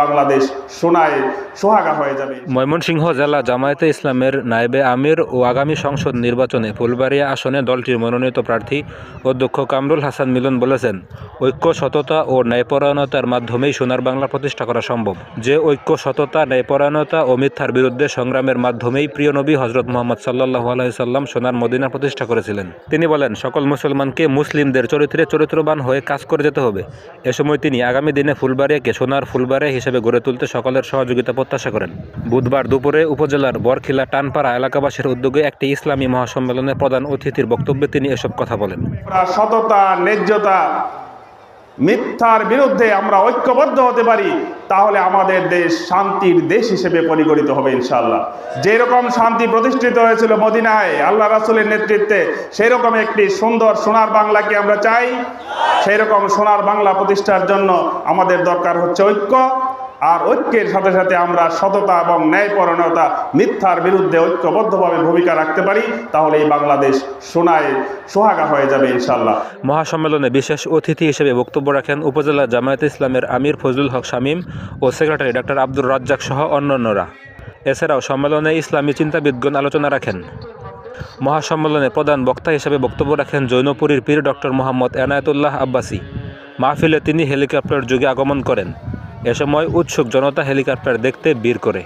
বাংলাদেশ সোনায় সোহাগা হয়ে যাবে। ময়মনসিংহ জেলা জামায়াতে ইসলামের নায়েবে আমির ও আগামী সংসদ নির্বাচনে ফুলবাড়িয়া আসনে দলটির মনোনীত প্রার্থী অধ্যক্ষ কামরুল হাসান মিলন বলেছেন, ঐক্য, সততা ও ন্যায়পরায়ণতার মাধ্যমেই সোনার বাংলা প্রতিষ্ঠা করা সম্ভব। যে ঐক্য, সততা, ন্যায়পরায়ণতা ও মিথ্যার বিরুদ্ধে সংগ্রামের মাধ্যমেই প্রিয় নবী হজরত মোহাম্মদ সাল্লাহ আলাইসাল্লাম সোনার মদিনা প্রতিষ্ঠা করেছিলেন। তিনি বলেন, সকল মুসলমানকে মুসলিমদের চরিত্রে চরিত্রবান হয়ে কাজ করে যেতে হবে। এ সময় তিনি আগামী দিনে ফুলবাড়িয়াকে সোনার ফুলবাড়িয়া হিসেবে গড়ে তুলতে সকলের সহযোগিতা প্রত্যাশা করেন। বুধবার দুপুরে উপজেলার বরখিলা টানপাড়া এলাকাবাসীর উদ্যোগে একটি ইসলামী মহাসম্মেলনে প্রধান অতিথির বক্তব্যে তিনি এসব কথা বলেন। সততা, ন্যায্যতা, মিথ্যার বিরুদ্ধে আমরা ঐক্যবদ্ধ হতে পারি, তাহলে আমাদের দেশ শান্তির দেশ হিসেবে পরিগণিত হবে ইনশাল্লাহ যেরকম শান্তি প্রতিষ্ঠিত হয়েছিল মদিনায়, আল্লাহ রাসুলের নেতৃত্বে সেই রকম একটি সুন্দর সোনার বাংলাকে আমরা চাই। সেই রকম সোনার বাংলা প্রতিষ্ঠার জন্য আমাদের দরকার হচ্ছে ঐক্য। আর ঐক্যের সাথে সাথে আমরা সততা এবং ন্যায়পরণতা মিথ্যার বিরুদ্ধে ঐক্যবদ্ধভাবে ভূমিকা রাখতে পারি, তাহলে এই বাংলাদেশ সোনায় সোহাগা হয়ে যাবে ইনশাল্লাহ মহাসম্মেলনে বিশেষ অতিথি হিসেবে বক্তব্য রাখেন উপজেলা জামায়াত ইসলামের আমির ফজলুল হক শামীম ও সেক্রেটারি ডক্টর আব্দুর রাজ্জাক সহ অন্যান্যরা। এছাড়াও সম্মেলনে ইসলামী চিন্তাবিদগণ আলোচনা রাখেন। মহাসম্মেলনে প্রধান বক্তা হিসেবে বক্তব্য রাখেন জৈনপুরীর পীর ডক্টর মোহাম্মদ এনায়েতুল্লাহ আব্বাসী। মাহফিলে তিনি হেলিকপ্টার যুগে আগমন করেন। এ সময় উৎসুক জনতা হেলিকপ্টার দেখতে ভিড় করে।